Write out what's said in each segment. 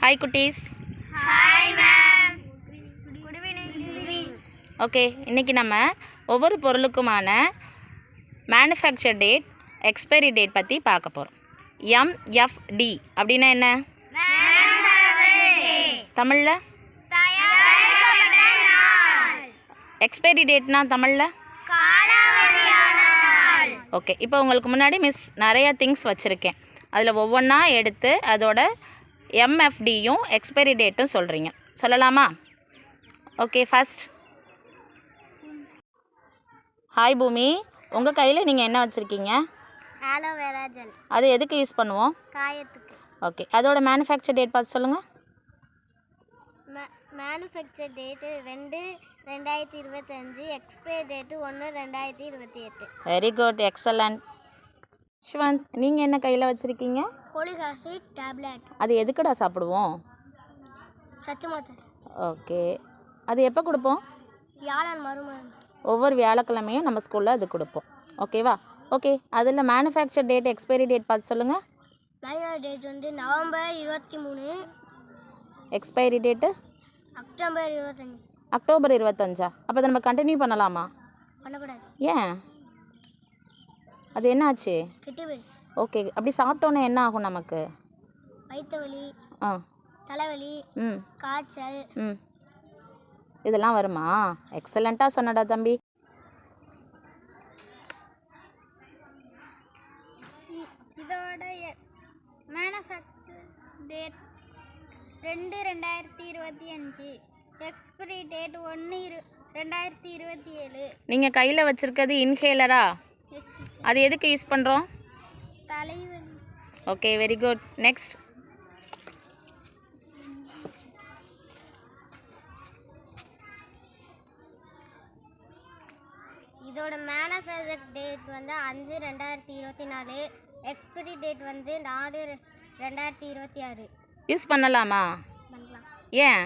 Hi குட்டீஸ். Hi ma'am good evening okay இன்றைக்கி நம்ம ஒவ்வொரு பொருளுக்குமான மேனுஃபேக்சர் டேட் எக்ஸ்பைரி டேட் பற்றி பார்க்க போகிறோம் எம்எஃப்டி அப்படின்னா என்ன? தமிழில்? எக்ஸ்பைரி டேட்னா தமிழில்? ஓகே இப்போ உங்களுக்கு முன்னாடி மிஸ் நிறைய திங்ஸ் வச்சுருக்கேன். அதில் ஒவ்வொன்றா எடுத்து அதோட எம்எஃப்டியும் எக்ஸ்பைரி டேட்டும் சொல்கிறீங்க சொல்லலாமா? ஓகே ஃபஸ்ட் ஹாய் பூமி. உங்கள் கையில் நீங்கள் என்ன வச்சுருக்கீங்க? ஆலோவேரா ஜெல் அது எதுக்கு யூஸ் பண்ணுவோம்? காயத்துக்கு. ஓகே அதோட மேனுஃபேக்சர் டேட் பார்த்து சொல்லுங்கள் மேனுஃபேக்சர் டேட்டு ரெண்டு ரெண்டாயிரத்தி இருபத்தஞ்சு எக்ஸ்பைரி டேட்டு ஒன்று ரெண்டாயிரத்தி இருபத்தி எட்டு. வெரி குட் எக்ஸலண்ட் யஷ்வந்த் நீங்கள் என்ன கையில் வச்சுருக்கீங்க? ஃபோலிக் ஆசிட் டேப்லெட் அது எதுக்குடா சாப்பிடுவோம்? சத்து மாத்திரை. ஓகே. அது எப்போ கொடுப்போம்? வியாழன் மறுமணம் ஒவ்வொரு வியாழக்கிழமையும் நம்ம ஸ்கூலில் அது கொடுப்போம். ஓகேவா ஓகே அதில் மேனுஃபேக்சர் டேட் எக்ஸ்பைரி டேட் பார்த்து சொல்லுங்கள் மேனுவல் டேட் வந்து நவம்பர் இருபத்தி மூணு. எக்ஸ்பைரி டேட்டு அக்டோபர் இருபத்தஞ்சு. அக்டோபர் இருபத்தஞ்சா? அப்போ அதை நம்ம கண்டினியூ பண்ணலாமா? பண்ணக்கூடாது. ஏன்? அது என்னாச்சு? கெட்டு போயிடுச்சு ஓகே அப்படி சாப்பிட்டோன்னே என்ன ஆகும் நமக்கு? வயிற்று வலி ஆ. தலைவலி ம். காய்ச்சல். ம். இதெல்லாம் வருமா? எக்ஸலண்ட்டாக சொன்னடா தம்பி. இதோட மேனுஃபேக்சர் டேட் ரெண்டு ரெண்டாயிரத்தி இருபத்தி அஞ்சு. எக்ஸ்பிரி டேட் ஒன்று இரு ரெண்டாயிரத்தி இருபத்தி ஏழு. நீங்கள் கையில் வச்சுருக்கிறது இன்ஹேலரா அது எதுக்கு யூஸ் பண்ணுறோம் ஓகே வெரி குட் நெக்ஸ்ட் இதோட மேனுஃபேக்சர் டேட் வந்து அஞ்சு ரெண்டாயிரத்தி இருபத்தி நாலு. எக்ஸ்பிரி டேட் வந்து நாலு ரெண்டாயிரத்தி இருபத்தி ஆறு. யூஸ் பண்ணலாமா? பண்ணலாம். ஏன்?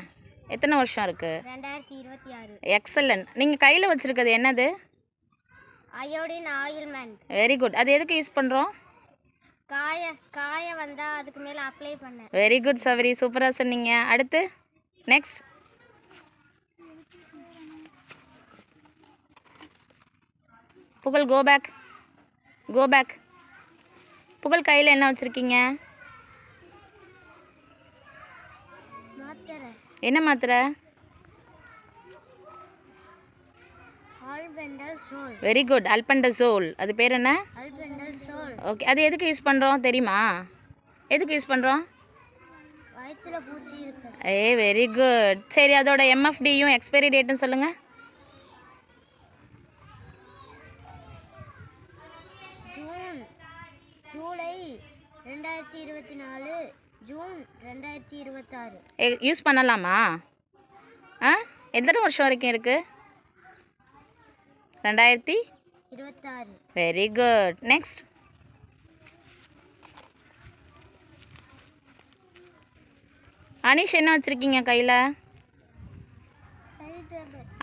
எத்தனை வருஷம் இருக்குது ரெண்டாயிரத்தி இருபத்தி ஆறு. எக்ஸலண்ட் நீங்கள் கையில் வச்சுருக்கிறது என்னது? அயோடின் ஆயில்மெண்ட் வெரி குட் அது எதுக்கு யூஸ் பண்ணுறோம் காய காய வந்தால் அதுக்கு மேலே அப்ளை பண்ணேன் வெரி குட் சவரி. சூப்பராக சொன்னீங்க. அடுத்து நெக்ஸ்ட் புகழ் கோ பேக் கோ பேக் புகழ் கையில் என்ன வச்சுருக்கீங்க? மாத்திரை. என்ன மாத்திரை? வெரி குட் அல்பண்டசோல் அது பேர் என்ன? ஓகே அது எதுக்கு யூஸ் பண்ணுறோம் தெரியுமா? எதுக்கு யூஸ் பண்ணுறோம் ஏ வெரி குட் சரி அதோட எம்எஃப்டியும் எக்ஸ்பைரி டேட்டும் சொல்லுங்கள் ஜூன் ஜூலை ரெண்டாயிரத்தி இருபத்தி நாலு ஜூன் ரெண்டாயிரத்தி இருபத்தாறு. யூஸ் பண்ணலாமா? ஆ? எத்தனை வருஷம் வரைக்கும் இருக்குது ரெண்டாயிரத்தி இருபத்தாறு. Very good. நெக்ஸ்ட் அனிஷ் என்ன வச்சுருக்கீங்க கையில்?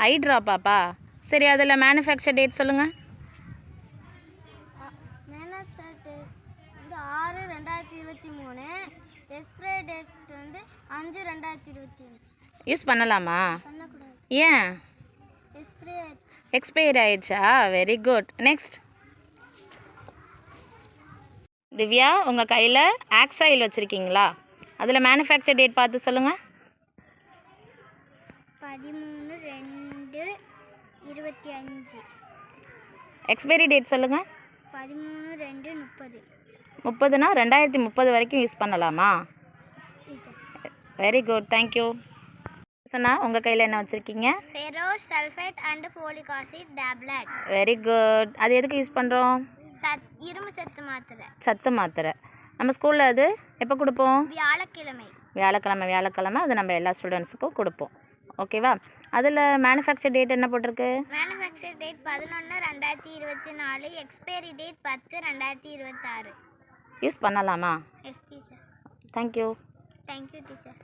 ஐ ட்ராப்பாப்பா சரி அதில் மேனுஃபேக்சர் டேட் சொல்லுங்கள் டேட் வந்து ஆறு ரெண்டாயிரத்தி இருபத்தி மூணு. எக்ஸ்பிரே டேட் வந்து அஞ்சு ரெண்டாயிரத்தி இருபத்தி அஞ்சு. யூஸ் பண்ணலாமா? பண்ணக்கூடாது. ஏன்? எக்ஸ்பயர் ஆயிடுச்சா? வெரி குட் நெக்ஸ்ட் திவ்யா உங்கள் கையில் ஆக்ஸாயில் வச்சுருக்கீங்களா? அதில் மேனுஃபேக்சர் டேட் பார்த்து சொல்லுங்கள் பதிமூணு ரெண்டு இருபத்தி அஞ்சு. எக்ஸ்பைரி டேட் சொல்லுங்கள் பதிமூணு ரெண்டு முப்பது. முப்பதுனா ரெண்டாயிரத்தி முப்பது வரைக்கும் யூஸ் பண்ணலாமா? வெரி குட் தேங்க்யூ சொன்னா உங்கள் கையில் என்ன வச்சுருக்கீங்க? Ferrous sulphate and folic acid tablet. Very good அது எதுக்கு யூஸ் பண்ணுறோம் சத் இரும்பு சத்து மாத்திரை. சத்து மாத்திரை. நம்ம ஸ்கூலில் அது எப்போ கொடுப்போம்? வியாழக்கிழமை. வியாழக்கிழமை வியாழக்கிழமை. அது நம்ம எல்லா ஸ்டூடெண்ட்ஸுக்கும் கொடுப்போம். ஓகேவா அதில் மேனுஃபேக்சர் டேட் என்ன போட்டிருக்கு? மேனுஃபேக்சர் டேட் பதினொன்று ரெண்டாயிரத்தி இருபத்தி நாலு. எக்ஸ்பைரி டேட் பத்து ரெண்டாயிரத்தி இருபத்தாறு. யூஸ் பண்ணலாமா? Yes teacher thank you thank you teacher